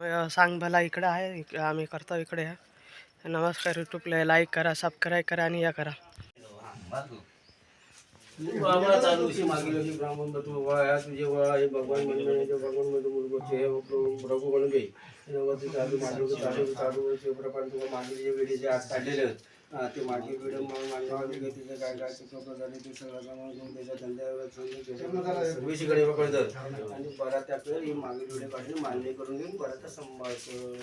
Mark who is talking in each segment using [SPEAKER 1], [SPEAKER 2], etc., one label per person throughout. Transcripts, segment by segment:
[SPEAKER 1] सांग भला इकडं आहे आम्ही करतो इकडे आहे नमस्कार यूट्यूबला लाईक करा सबस्क्राईब करा आणि या करा.
[SPEAKER 2] भगवान ते मग मागण्यामध्ये काही तिचे काय काय झाले ते सगळं मग घेऊन त्याच्या धंद्यावर सर्वेशीकडे पकडतात. आणि परत ही काढून मान्य करून घेऊन परत संभाळतो.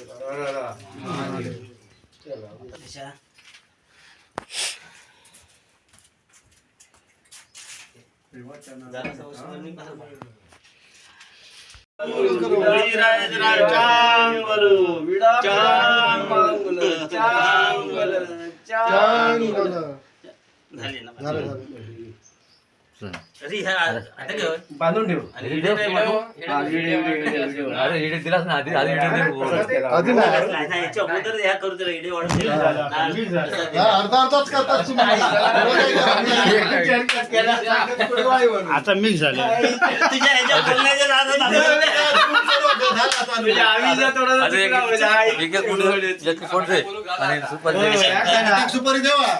[SPEAKER 2] चांद झाले ना झालं झालं. बांधून ठेव
[SPEAKER 3] अरे इडे दिलास ना आधी आधी इडे दे
[SPEAKER 4] आधी नाही अर्धा अर्धाच करतात तुम्ही
[SPEAKER 5] आता मिक्स झाले
[SPEAKER 3] अरे एक- एक एक कुठे एक कोणते आणि सुपर
[SPEAKER 4] सुपारी देवा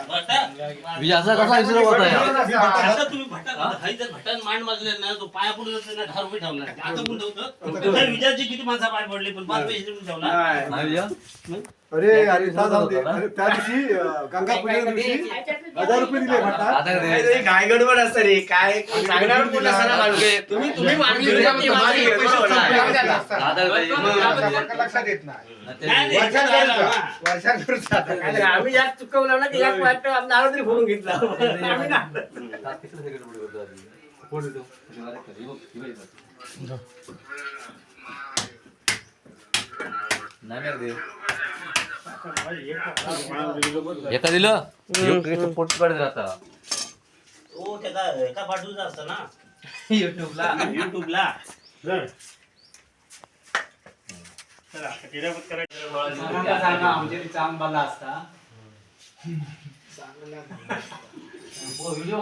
[SPEAKER 3] विजय असा कसा विसरू होता यार
[SPEAKER 6] आता तुम्ही भटा जर भटान मांड माजले ना तो पाया जातो ना दहा रुपये ठेवणार. आता कोण ठेवतं? तर विजयाची किती माणसं पाय पडले पण पाच पैसे
[SPEAKER 4] अरे अरे त्या दिवशी गंगा पूजन दिवशी हजार रुपये दिले
[SPEAKER 3] दे.
[SPEAKER 2] काय गडबड असतं रे? काय? सांगणार कोण? तुम्ही तुम्ही पैसे.
[SPEAKER 4] लक्षात येत नाही.
[SPEAKER 6] नाही, नाही,
[SPEAKER 2] वर्षात आम्ही यात चुकवलं ना की यात वाटतं तरी फोडून घेतला. आम्ही ना.
[SPEAKER 3] नाही. एका दिलं? एक- एक पोट काढत आता
[SPEAKER 6] तो त्याचा एका पाठवूचा असतं ना. युट्यूबला. युट्यूबला.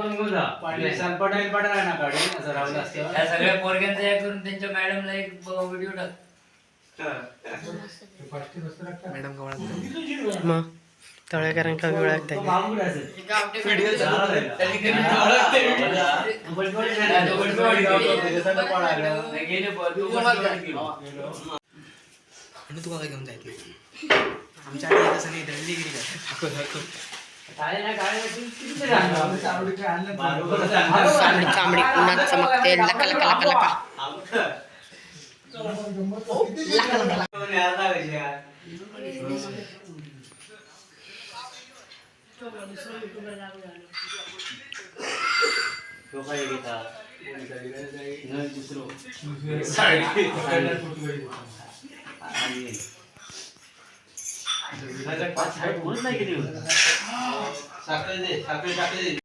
[SPEAKER 3] घेऊन जा.
[SPEAKER 7] या सगळ्या पोरग्यांचा हे करून त्यांच्या मॅडमला एक व्हिडिओ टाक.
[SPEAKER 1] मॅडम गवळा मग तळेकरांका वेळ आणि तुला घेऊन जायचं आमच्या आधी तसं नाही दंडीगिरी चामडी चामडी पुन्हा चमकते लका लका लका लका
[SPEAKER 6] 교과에게다 이런 짓으로 살기 아니 살짝 잘 못나게 되거든 사건이 사건 사건이